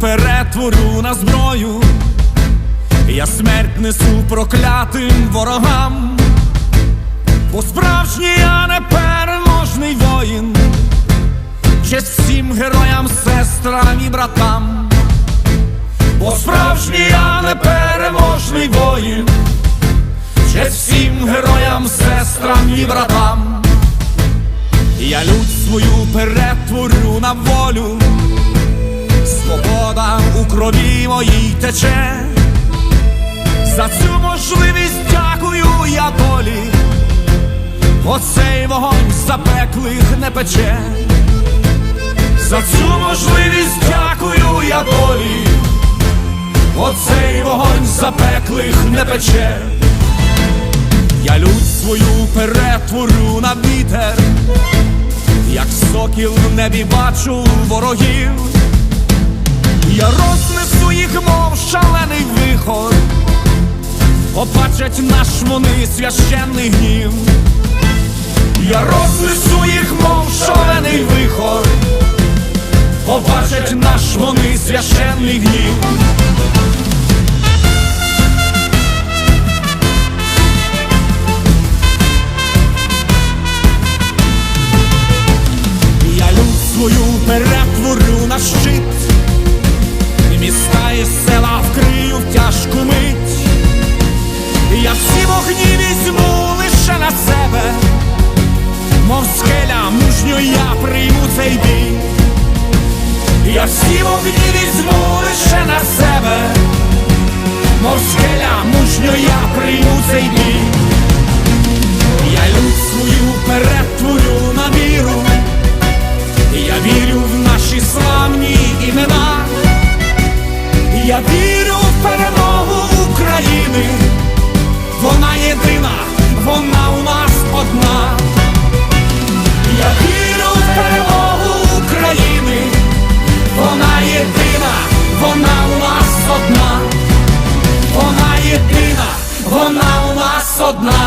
перетворю на зброю, я смерть несу проклятим ворогам, бо справжній я непереможний воїн, честь всім героям, сестрам і братам, бо справжній я непереможний воїн, честь всім героям, сестрам і братам. Я лють свою перетворю на волю, свобода у крові моїй тече. За цю можливість дякую я долі, оцей вогонь запеклих не пече. За цю можливість дякую я долі, оцей вогонь запеклих не пече. Я лють свою перетворю на вітер, як сокіл в небі бачу ворогів. Я рознесу їх, мов шалений вихор, побачать наш вони священний гнів. Я рознесу їх, мов шалений вихор, побачать наш вони священний гнів. Перетворю на щит, себе, мов скеля мужньо я прийму цей бій. Я всі вогні візьму лише на себе, мов скеля мужньо я прийму цей бій. Я лють свою перетворю на віру. Я вірю в наші славні імена. Я вірю в перемогу України. Вона єдина, одна.